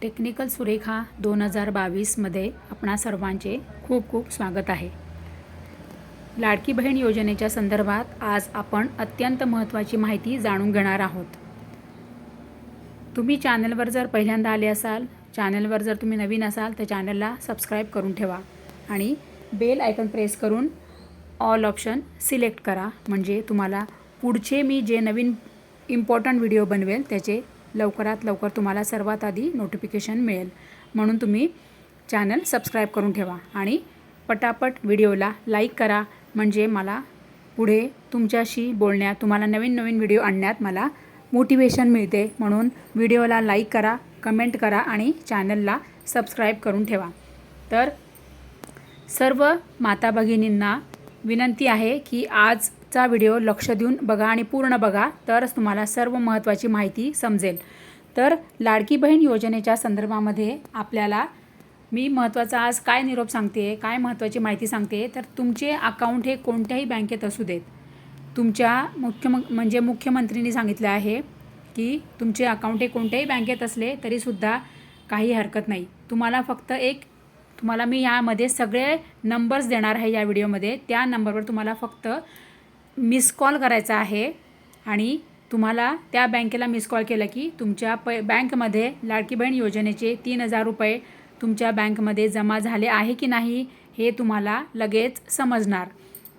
Technical Surekha दोन हजार बावीसमध्ये आपणा सर्वांचे खूप खूप स्वागत आहे. लाडकी बहीण योजनेच्या संदर्भात आज आपण अत्यंत महत्त्वाची माहिती जाणून घेणार आहोत. तुम्ही चॅनलवर जर पहिल्यांदा आले असाल चॅनलवर जर तुम्ही नवीन असाल तर चॅनलला सबस्क्राईब करून ठेवा आणि बेल आयकन प्रेस करून ऑल ऑप्शन सिलेक्ट करा. म्हणजे तुम्हाला पुढचे मी जे नवीन इम्पॉर्टंट व्हिडिओ बनवेल त्याचे लवकरात लवकर तुम्हाला सर्वात आधी नोटिफिकेशन मिळेल. म्हणून तुम्ही चॅनल सबस्क्राईब करून ठेवा आणि पटापट व्हिडिओला लाईक करा. म्हणजे मला पुढे तुमच्याशी बोलण्यात तुम्हाला नवीन नवीन व्हिडिओ आणण्यात मला मोटिवेशन मिळते. म्हणून व्हिडिओला लाईक करा कमेंट करा आणि चॅनलला सबस्क्राईब करून ठेवा. तर सर्व माता भगिनींना विनंती आहे की आज आजचा व्हिडिओ लक्ष देऊन बघा आणि पूर्ण बघा तरच तुम्हाला सर्व महत्त्वाची माहिती समजेल. तर लाडकी बहीण योजनेच्या संदर्भामध्ये आपल्याला मी महत्त्वाचा आज काय निरोप सांगते काय महत्त्वाची माहिती सांगते तर तुमचे अकाउंट हे कोणत्याही बँकेत असू देत. तुमच्या मुख्य म्हणजे मुख्यमंत्रींनी सांगितलं आहे की तुमचे अकाउंट हे कोणत्याही बँकेत असले तरीसुद्धा काही हरकत नाही. तुम्हाला फक्त एक तुम्हाला मी यामध्ये सगळे नंबर्स देणार आहे या व्हिडिओमध्ये. त्या नंबरवर तुम्हाला फक्त मिस कॉल करायचा आहे आणि तुम्हाला त्या बँकेला मिस कॉल केलं की तुमच्या प बँकमध्ये लाडकी बहीण योजनेचे तीन हजार रुपये तुमच्या बँकमध्ये जमा झाले आहे की नाही हे तुम्हाला लगेच समजणार.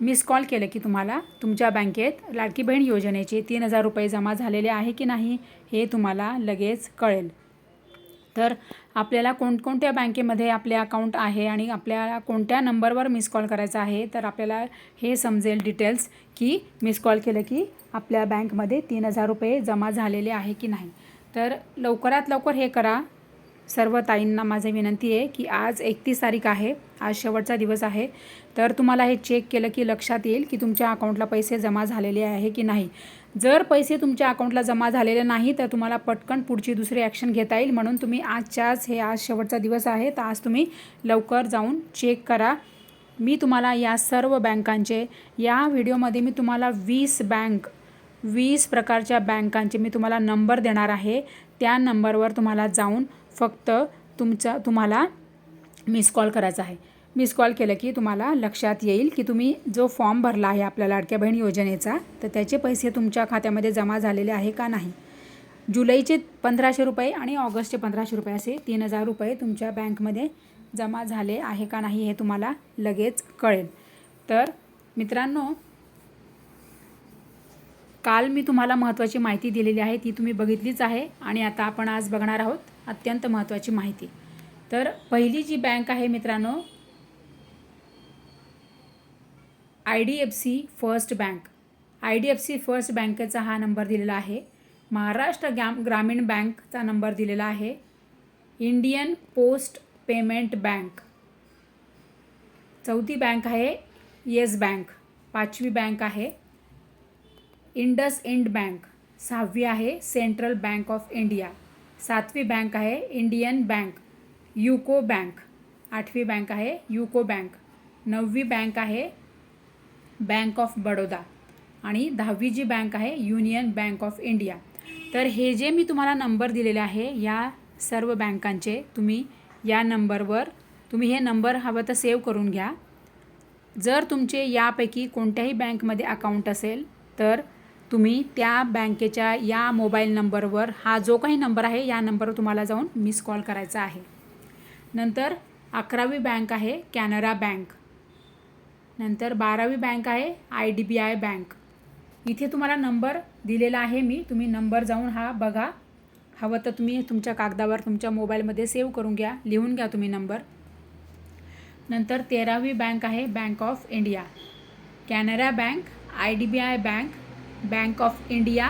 मिस कॉल केलं की तुम्हाला तुमच्या बँकेत लाडकी बहीण योजनेचे तीन हजार रुपये जमा झालेले आहे की नाही हे तुम्हाला लगेच कळेल. तर आपल्याला कोणकोणत्या बँकेमध्ये आपले अकाउंट आहे आणि आपल्याला कोणत्या नंबरवर मिस कॉल करायचा आहे तर आपल्याला हे समजेल डिटेल्स की मिस कॉल केलं की आपल्या बँकमध्ये तीन हजार रुपये जमा झालेले आहे की नाही. तर लवकरात लवकर हे करा. सर्व ताईंना माझी विनंती आहे की आज एकतीस तारीख आहे आज शेवटचा दिवस आहे. तर तुम्हाला हे चेक केलं की लक्षात येईल की तुमच्या अकाउंटला पैसे जमा झालेले आहे की नाही. जर पैसे तुमच्या अकाउंटला जमा झालेले नाही तर तुम्हाला पटकन पुढची दुसरी ॲक्शन घेता येईल. म्हणून तुम्ही आजच्याच हे आज शेवटचा दिवस आहे तर आज तुम्ही लवकर जाऊन चेक करा. मी तुम्हाला या सर्व बँकांचे या व्हिडिओमध्ये मी तुम्हाला वीस बँक वीस प्रकारच्या बँकांचे मी तुम्हाला नंबर देणार आहे. त्या नंबरवर तुम्हाला जाऊन फक्त तुमचा तुम्हाला मिस कॉल करायचा आहे. मिस कॉल केलं की तुम्हाला लक्षात येईल की तुम्ही जो फॉर्म भरला आहे आपल्या लाडक्या बहीण योजनेचा तर त्याचे पैसे तुमच्या खात्यामध्ये जमा झालेले आहे का नाही? जुलैचे पंधराशे रुपये आणि ऑगस्टचे पंधराशे रुपये असे तीन हजार रुपये तुमच्या बँकमध्ये जमा झाले आहे का नाही हे तुम्हाला लगेच कळेल. तर मित्रांनो काल मी तुम्हाला महत्त्वाची माहिती दिलेली आहे ती तुम्ही बघितलीच आहे आणि आता आपण आज बघणार आहोत अत्यंत महत्त्वाची माहिती. तर पहिली जी बँक आहे मित्रांनो I D F C first bank. I D F C first बँकेचा हा नंबर दिलेला आहे. महाराष्ट्र ग्राम ग्रामीण बँकचा नंबर दिलेला आहे. Indian post payment bank. चौथी बँक आहे येस बँक. पाचवी बँक आहे. IndusInd bank. सहावी आहे सेंट्रल बँक ऑफ इंडिया. सातवी बँक आहे इंडियन बँक युको बँक. आठवी बँक आहे युको बँक. नववी बँक आहे बँक ऑफ बडोदा. आणि दहावी जी बँक आहे युनियन बँक ऑफ इंडिया. तर हे जे मी तुम्हाला नंबर दिलेले आहे या सर्व बँकांचे तुम्ही या नंबरवर तुम्ही हे नंबर हवं तर सेव्ह करून घ्या. जर तुमचे यापैकी कोणत्याही बँकमध्ये अकाउंट असेल तर तुम्ही त्या बँकेच्या या मोबाईल नंबरवर हा जो काही नंबर आहे या नंबरवर तुम्हाला जाऊन मिस कॉल करायचा आहे. नंतर अकरावी बँक आहे कॅनरा बँक. नंतर बारावी बँक आहे I D B I bank. इथे तुम्हाला नंबर दिलेला आहे मी. तुम्ही नंबर जाऊन हा बघा. हवं तर तुम्ही तुमच्या कागदावर तुमच्या मोबाईलमध्ये सेव्ह करून घ्या लिहून घ्या तुम्ही नंबर. नंतर तेरावी बँक आहे bank of India. Canara bank I D B I bank bank of India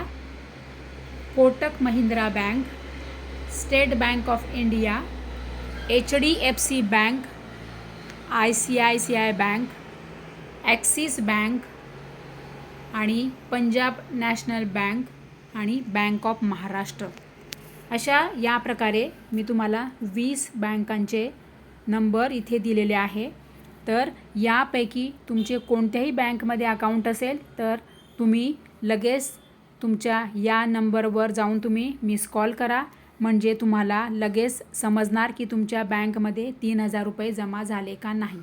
Kotak Mahindra bank state bank of India H D F C bank I C I C I bank Axis bank आणि Punjab national bank आणि bank of Maharashtra. अशा या प्रकारे मी तुम्हाला वीस बँकांचे number इथे दिलेले आहे. तर यापैकी तुमचे कोणत्याही बँकमध्ये अकाउंट असेल तर तुम्ही लगेच तुमच्या या नंबरवर जाऊन तुम्ही मिस कॉल करा. म्हणजे तुम्हाला लगेच समजणार की तुमच्या बँकमध्ये तीन हजार रुपये जमा झाले का नाही.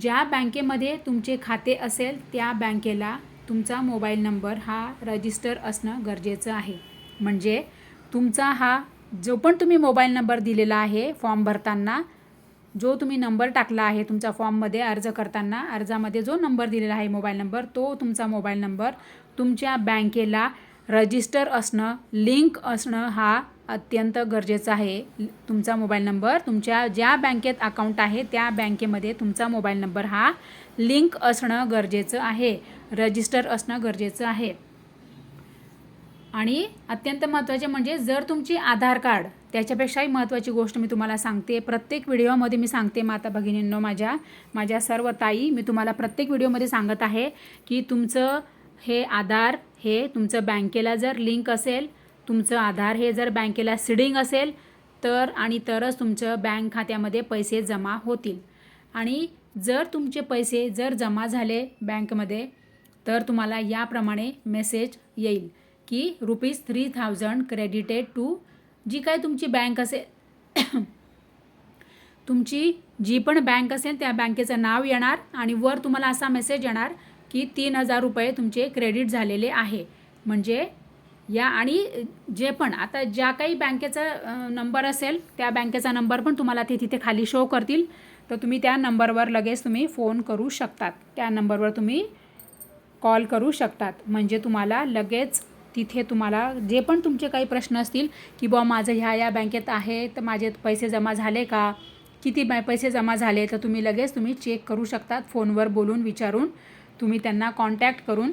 ज्या बँकेमध्ये तुमचे खाते असेल त्या बँकेला तुमचा मोबाईल नंबर हा रजिस्टर असणं गरजेचं आहे. म्हणजे तुमचा हा जो पण तुम्ही मोबाईल नंबर दिलेला आहे फॉर्म भरताना जो तुम्ही नंबर टाकला आहे तुमच्या फॉर्ममध्ये अर्ज करताना अर्जामध्ये जो नंबर दिलेला आहे मोबाईल नंबर तो तुमचा मोबाईल नंबर तुमच्या बँकेला रजिस्टर असणं लिंक असणं हा अत्यंत गरजेचं आहे. तुमचा मोबाईल नंबर तुमच्या ज्या बँकेत अकाउंट आहे त्या बँकेमध्ये तुमचा मोबाईल नंबर हा लिंक असणं गरजेचं आहे. रजिस्टर असणं गरजेचं आहे. आणि अत्यंत महत्त्वाचे म्हणजे जर तुमची आधार कार्ड त्याच्यापेक्षाही महत्त्वाची गोष्ट मी तुम्हाला सांगते. प्रत्येक व्हिडिओमध्ये मी सांगते माता भगिनींनो माझ्या माझ्या सर्व ताई मी तुम्हाला प्रत्येक व्हिडिओमध्ये सांगत आहे की तुमचं हे आधार हे तुमचं बँकेला जर लिंक असेल तुमचं आधार हे जर बँकेला सिडिंग असेल तर आणि तरच तुमचं बँक खात्यामध्ये पैसे जमा होतील. आणि जर तुमचे पैसे जर जमा झाले बँकमध्ये तर तुम्हाला याप्रमाणे मेसेज येईल की rupees three thousand credited to जी काय तुमची बँक असेल तुमची जी पण बँक असेल त्या बँकेचं नाव येणार आणि वर तुम्हाला असा मेसेज येणार की तीन हजार रुपये तुमचे क्रेडिट झालेले आहे. म्हणजे या आणि जे पण आता ज्या काही बँकेचा नंबर असेल त्या बँकेचा नंबर पण तुम्हाला ते तिथे खाली शो करतील. तर तुम्ही त्या नंबरवर लगेच तुम्ही फोन करू शकतात. त्या नंबरवर तुम्ही कॉल करू शकतात. म्हणजे तुम्हाला लगेच तिथे तुम्हाला जे पण तुमचे काही प्रश्न असतील की बुवा माझं ह्या या बँकेत आहे तर माझे पैसे जमा झाले का? किती पैसे जमा झाले? तर तुम्ही लगेच तुम्ही चेक करू शकतात फोनवर बोलून विचारून. तुम्ही त्यांना कॉन्टॅक्ट करून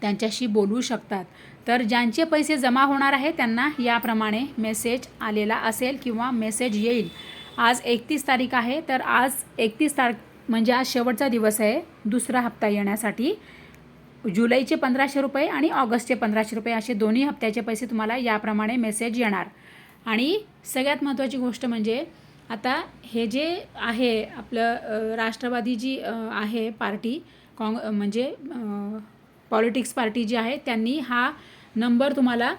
त्यांच्याशी बोलू शकतात. तर ज्यांचे पैसे जमा होणार आहे त्यांना याप्रमाणे मेसेज आलेला असेल किंवा मेसेज येईल. आज एकतीस तारीख आहे तर आज एकतीस तारीख म्हणजे आज शेवटचा दिवस आहे. दुसरा हप्ता येण्यासाठी जुलैचे पंधराशे रुपये आणि ऑगस्टचे पंधराशे रुपये असे दोन्ही हप्त्याचे पैसे तुम्हाला याप्रमाणे मेसेज येणार. आणि सगळ्यात महत्त्वाची गोष्ट म्हणजे आता हे जे आहे आपलं राष्ट्रवादी जी आहे पार्टी काँग म्हणजे पॉलिटिक्स पार्टी जी आहे त्यांनी हा नंबर तुम्हाला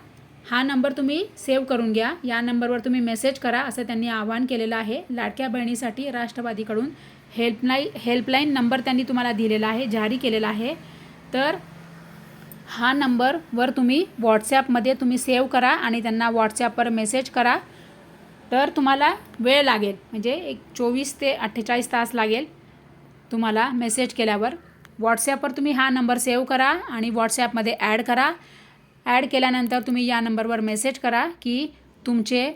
हा नंबर तुम्ही सेव्ह करून घ्या. या नंबरवर तुम्ही मेसेज करा असं त्यांनी आवाहन केलेलं आहे. लाडक्या बहिणीसाठी राष्ट्रवादीकडून हेल्पलाईन हेल्पलाईन नंबर त्यांनी तुम्हाला दिलेला आहे जारी केलेला आहे. तर हा नंबरवर तुम्ही व्हॉट्सॲपमध्ये तुम्ही सेव्ह करा आणि त्यांना व्हॉट्सॲपवर मेसेज करा. तर तुम्हाला वेळ लागेल म्हणजे एक चोवीस ते अठ्ठेचाळीस तास लागेल तुम्हाला मेसेज केल्यावर. व्हॉट्सॲपवर तुम्ही हा नंबर सेव्ह करा आणि व्हॉट्सॲपमध्ये ॲड करा. ॲड केल्यानंतर तुम्ही या नंबरवर मेसेज करा की तुमचे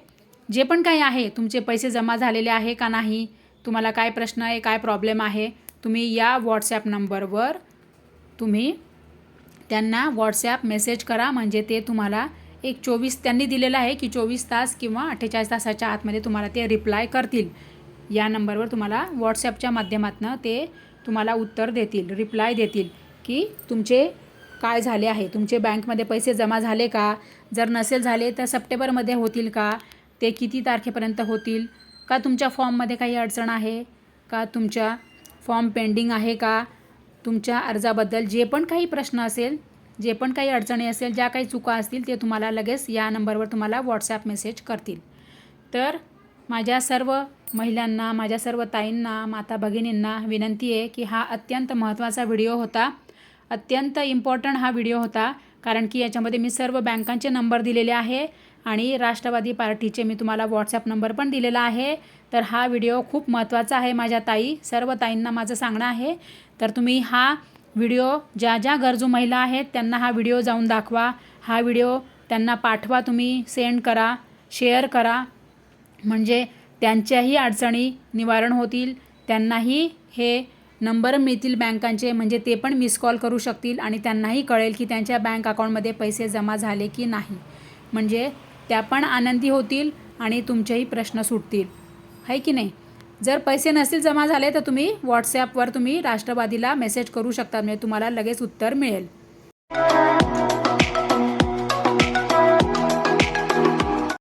जे पण काही आहे तुमचे पैसे जमा झालेले आहे का नाही तुम्हाला काय प्रश्न आहे काय प्रॉब्लेम आहे तुम्ही या व्हॉट्सॲप नंबरवर तुम्ही त्यांना व्हॉट्सॲप मेसेज करा. म्हणजे ते तुम्हाला एक चोवीस त्यांनी दिलेलं आहे की चोवीस तास किंवा अठ्ठेचाळीस तासाच्या आतमध्ये तुम्हाला ते रिप्लाय करतील. या नंबरवर तुम्हाला व्हॉट्सॲपच्या माध्यमातून ते तुम्हाला उत्तर देतील रिप्लाय देतील की तुमचे काय झाले आहे? तुमचे बँकमध्ये पैसे जमा झाले का? जर नसेल झाले तर सप्टेंबरमध्ये होतील का? ते किती तारखेपर्यंत होतील? का तुमच्या फॉर्ममध्ये काही अडचण आहे? का तुमच्या फॉर्म पेंडिंग आहे का? तुमच्या अर्जाबद्दल जे पण काही प्रश्न असेल जे पण काही अडचणी असेल ज्या काही चुका असतील ते तुम्हाला लगेच या नंबरवर तुम्हाला व्हॉट्सॲप मेसेज करतील. तर माझ्या सर्व महिलांना माझ्या सर्व ताईंना माता भगिनींना विनंती आहे की हा अत्यंत महत्त्वाचा व्हिडिओ होता. अत्यंत इम्पॉर्टंट हा व्हिडिओ होता कारण की याच्यामध्ये मी सर्व बँकांचे नंबर दिलेले आहे आणि राष्ट्रवादी पार्टीचे मी तुम्हाला व्हॉट्सॲप नंबर पण दिलेला आहे. तर हा व्हिडिओ खूप महत्त्वाचा आहे माझ्या ताई सर्व ताईंना माझं सांगणं आहे. तर तुम्ही हा व्हिडिओ ज्या ज्या गरजू महिला आहेत त्यांना हा व्हिडिओ जाऊन दाखवा. हा व्हिडिओ त्यांना पाठवा तुम्ही सेंड करा शेअर करा. म्हणजे त्यांच्याही अडचणी निवारण होतील त्यांनाही हे नंबर मिळतील बँकांचे म्हणजे ते पण मिस कॉल करू शकतील आणि त्यांनाही कळेल की त्यांच्या बँक अकाउंटमध्ये पैसे जमा झाले की नाही. म्हणजे त्या पण आनंदी होतील आणि तुमचेही प्रश्न सुटतील. आहे की नाही? जर पैसे नसतील जमा झाले तर तुम्ही व्हॉट्सॲपवर तुम्ही राष्ट्रवादीला मेसेज करू शकता म्हणजे तुम्हाला लगेच उत्तर मिळेल.